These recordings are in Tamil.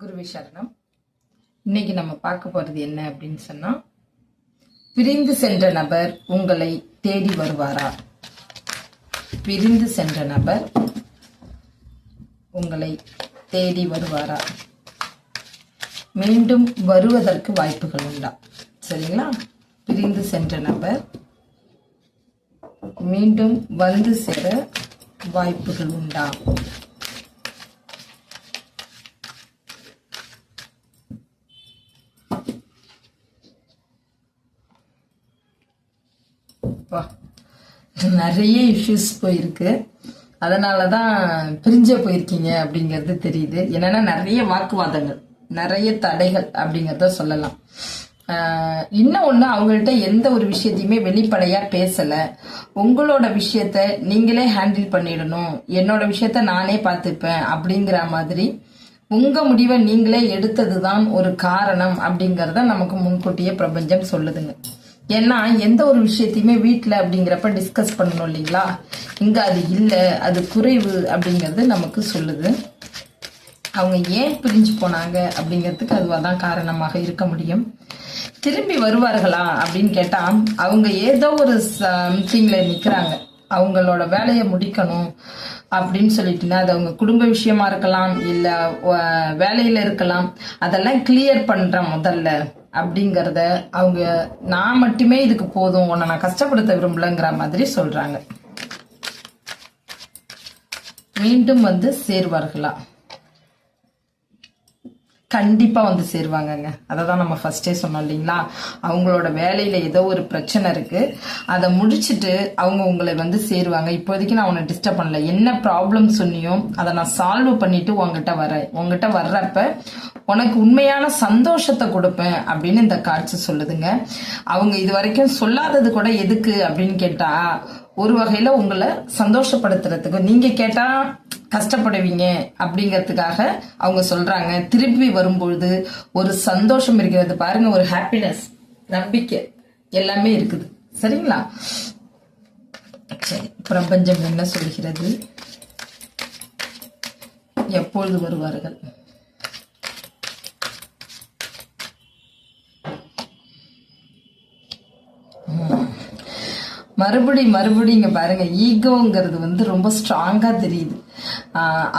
குருவி சரணம். இன்னைக்கு நம்ம பார்க்க போறது என்ன அப்படின்னு சொன்னா பிரிந்து சென்ற நபர் உங்களை தேடி வருவாரா? பிரிந்து சென்ற நபர் உங்களை தேடி வருவாரா? மீண்டும் வருவதற்கு வாய்ப்புகள் உண்டா? சரிங்களா? பிரிந்து சென்ற நபர் மீண்டும் வந்து சேர வாய்ப்புகள் உண்டா? அப்பா, நிறைய இஷ்யூஸ் போயிருக்கு. அதனால தான் பிரிஞ்சே போயிருக்கீங்க அப்படிங்கிறது தெரியுது. என்னன்னா நிறைய வாக்குவாதங்கள் நிறைய தடைகள் அப்படிங்கிறத சொல்லலாம். இன்னும் ஒன்று அவங்கள்ட்ட எந்த ஒரு விஷயத்தையுமே வெளிப்படையாக பேசலை. உங்களோட விஷயத்த நீங்களே ஹேண்டில் பண்ணிடணும். என்னோட விஷயத்த நானே பார்த்துப்பேன் அப்படிங்கிற மாதிரி உங்கள் முடிவை நீங்களே எடுத்தது தான் ஒரு காரணம் அப்படிங்கிறத நமக்கு முன்கூட்டியே பிரபஞ்சம் சொல்லுதுங்க. ஏன்னா எந்த ஒரு விஷயத்தையுமே வீட்டில் அப்படிங்கிறப்ப டிஸ்கஸ் பண்ணணும் இல்லைங்களா? இங்கே அது இல்லை அது குறைவு அப்படிங்கிறது நமக்கு சொல்லுது. அவங்க ஏன் பிரிஞ்சு போனாங்க அப்படிங்கிறதுக்கு அதுவாக தான் காரணமாக இருக்க முடியும். திரும்பி வருவார்களா அப்படின்னு கேட்டால் அவங்க ஏதோ ஒரு சம்திங்கில் நிற்கிறாங்க அவங்களோட வேலையை முடிக்கணும் அப்படின்னு சொல்லிட்டுனா அது அவங்க குடும்ப விஷயமா இருக்கலாம் இல்லை வேலையில் இருக்கலாம். அதெல்லாம் கிளியர் பண்ற முதல்ல. அப்படிங்கறத அவங்க நான் மட்டுமே இதுக்கு போதும் உன்னை நான் கஷ்டப்படுத்த விரும்பலங்கிற மாதிரி சொல்றாங்க. மீண்டும் வந்து சேர்வார்களா? கண்டிப்பாக வந்து சேருவாங்கங்க. அதை தான் நம்ம ஃபஸ்ட்டே சொன்னோம் இல்லைங்களா? அவங்களோட வேலையில் ஏதோ ஒரு பிரச்சனை இருக்குது அதை முடிச்சுட்டு அவங்க உங்களை வந்து சேருவாங்க. இப்போதைக்கு நான் உன்னை டிஸ்டர்ப் பண்ணல. என்ன ப்ராப்ளம் சொன்னியோ அதை நான் சால்வ் பண்ணிட்டு உங்ககிட்ட வரேன். உங்ககிட்ட வர்றப்ப உனக்கு உண்மையான சந்தோஷத்தை கொடுப்பேன் அப்படின்னு இந்த காட்சி சொல்லுதுங்க. அவங்க இது வரைக்கும் சொல்லாதது கூட எதுக்கு அப்படின்னு கேட்டால் ஒரு வகையில உங்களை சந்தோஷப்படுத்துறதுக்கு நீங்க கேட்டா கஷ்டப்படுவீங்க அப்படிங்கிறதுக்காக அவங்க சொல்றாங்க. திருப்பி வரும்பொழுது ஒரு சந்தோஷம் இருக்கிறது பாருங்க ஒரு ஹாப்பினஸ் நம்பிக்கை எல்லாமே இருக்குது. சரிங்களா? சரி பிரபஞ்சம் என்ன சொல்கிறது எப்பொழுது வருவார்கள்? மறுபடி மறுபடி இங்க பாருங்க ஈகோங்கிறது வந்து ரொம்ப ஸ்ட்ராங்கா தெரியுது.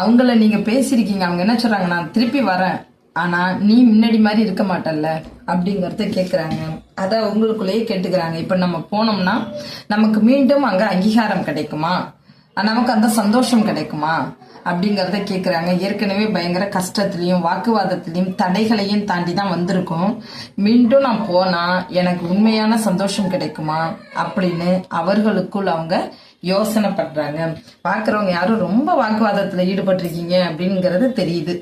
அவங்கள நீங்க பேசியிருக்கீங்க அவங்க என்ன சொல்றாங்க நான் திருப்பி வரேன் ஆனா நீ முன்னாடி மாதிரி இருக்க மாட்டல்ல அப்படிங்கறத கேக்குறாங்க. அதை உங்களுக்குள்ளேயே கேட்டுக்கிறாங்க. இப்ப நம்ம போனோம்னா நமக்கு மீண்டும் அங்க அங்கீகாரம் கிடைக்குமா? நமக்கு அந்த சந்தோஷம் கிடைக்குமா? அப்படிங்கிறத கேட்குறாங்க ஏற்கனவே பயங்கர கஷ்டத்துலையும் வாக்குவாதத்துலையும் தடைகளையும் தாண்டி தான் வந்திருக்கோம். மீண்டும் நான் போனால் எனக்கு உண்மையான சந்தோஷம் கிடைக்குமா? அப்படின்னு அவர்களுக்குள் அவங்க யோசனை பண்ணுறாங்க பார்க்குறவங்க யாரும் ரொம்ப வாக்குவாதத்தில் ஈடுபட்டிருக்கீங்க அப்படிங்கிறது தெரியுது.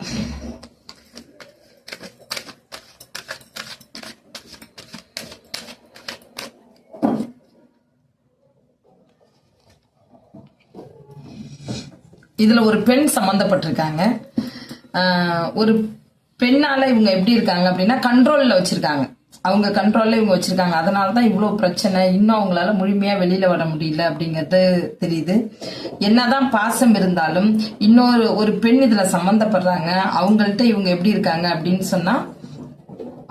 இதில் ஒரு பெண் சம்மந்தப்பட்டிருக்காங்க. ஒரு பெண்ணால் இவங்க எப்படி இருக்காங்க அப்படின்னா கண்ட்ரோலில் வச்சுருக்காங்க. அவங்க கண்ட்ரோலில் இவங்க வச்சுருக்காங்க. அதனால தான் இவ்வளோ பிரச்சனை. இன்னும் அவங்களால முழுமையாக வெளியில் வர முடியல அப்படிங்கிறது தெரியுது. என்னதான் பாசம் இருந்தாலும் இன்னொரு ஒரு பெண் இதில் சம்மந்தப்படுறாங்க. அவங்கள்ட்ட இவங்க எப்படி இருக்காங்க அப்படின்னு சொன்னால்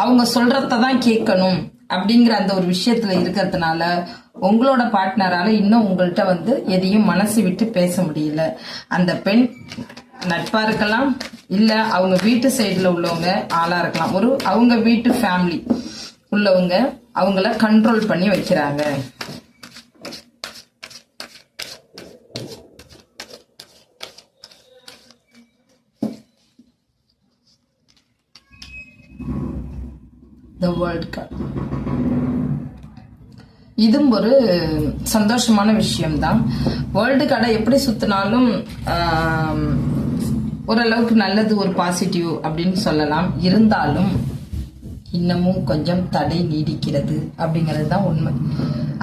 அவங்க சொல்கிறத தான் கேட்கணும். அப்படிங்கிற அந்த ஒரு விஷயத்துல இருக்கிறதுனால உங்களோட பார்ட்னரால இன்னும் உங்கள்கிட்ட வந்து எதையும் மனசு விட்டு பேச முடியல. அந்த பெண் நட்பா இருக்கலாம் இல்ல அவங்க வீட்டு சைடுல உள்ளவங்க ஆளா இருக்கலாம். ஒரு அவங்க வீட்டு ஃபேமிலி உள்ளவங்க அவங்கள கண்ட்ரோல் பண்ணி வைக்கிறாங்க. த வேர்ல்ட் கப் இதுவும் ஒரு சந்தோஷமான விஷயம்தான். வேர்ல்டு கடை எப்படி சுத்தினாலும் ஓரளவுக்கு நல்லது ஒரு பாசிட்டிவ் அப்படின்னு சொல்லலாம். இருந்தாலும் இன்னமும் கொஞ்சம் தடை நீடிக்கிறது அப்படிங்கிறது தான் உண்மை.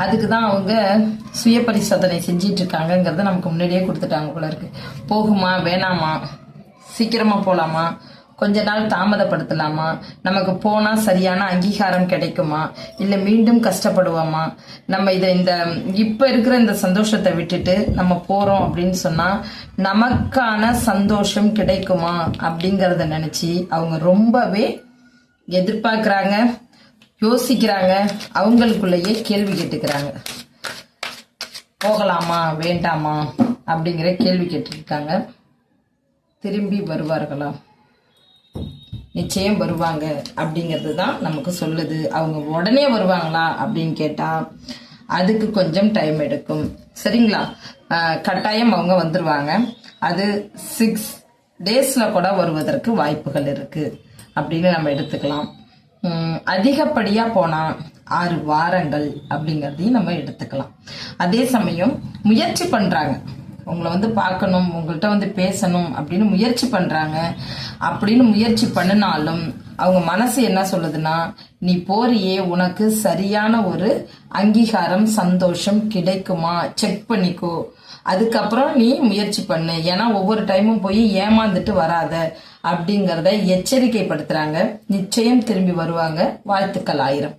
அதுக்கு தான் அவங்க சுய பரிசோதனை செஞ்சிட்டு இருக்காங்கங்கிறத நமக்கு முன்னாடியே கொடுத்துட்டாங்க போல இருக்கு. போகுமா வேணாமா? சீக்கிரமா போலாமா? கொஞ்ச நாள் தாமதப்படுத்தலாமா? நமக்கு போனா சரியான அங்கீகாரம் கிடைக்குமா? இல்ல மீண்டும் கஷ்டப்படுவோமா? நம்ம இதை இந்த இப்ப இருக்கிற இந்த சந்தோஷத்தை விட்டுட்டு நம்ம போறோம் அப்படின்னு சொன்னா நமக்கான சந்தோஷம் கிடைக்குமா? அப்படிங்கறத நினைச்சு அவங்க ரொம்பவே எதிர்பார்க்குறாங்க யோசிக்கிறாங்க அவங்களுக்குள்ளேயே கேள்வி கேட்டுக்கிறாங்க. போகலாமா? வேண்டாமா? அப்படிங்கிற கேள்வி கேட்டிருக்காங்க திரும்பி வருவார்களா? நிச்சயம் வருவாங்க அப்படிங்கிறது தான் நமக்கு சொல்லுது. அவங்க உடனே வருவாங்களா அப்படின்னு கேட்டால் அதுக்கு கொஞ்சம் டைம் எடுக்கும். சரிங்களா? கட்டாயம் அவங்க வந்துடுவாங்க அது சிக்ஸ் டேஸில் கூட வருவதற்கு வாய்ப்புகள் இருக்குது அப்படின்னு நம்ம எடுத்துக்கலாம். அதிகப்படியாக போனால் ஆறு வாரங்கள் அப்படிங்கிறதையும் நம்ம எடுத்துக்கலாம். அதே சமயம் முயற்சி பண்ணுறாங்க உங்களை வந்து பார்க்கணும் உங்கள்கிட்ட வந்து பேசணும் அப்படின்னு முயற்சி பண்ணுறாங்க அப்படின்னு முயற்சி பண்ணினாலும் அவங்க மனசு என்ன சொல்லுதுன்னா நீ போறியே உனக்கு சரியான ஒரு அங்கீகாரம் சந்தோஷம் கிடைக்குமா? செக் பண்ணிக்கோ. அதுக்கப்புறம் நீ முயற்சி பண்ணு. ஏன்னா ஒவ்வொரு டைமும் போய் ஏமாந்துட்டு வராத. அப்படிங்கிறத எச்சரிக்கைப்படுத்துறாங்க. நிச்சயம் திரும்பி வருவாங்க. வாழ்த்துக்கள் ஆயிரம்.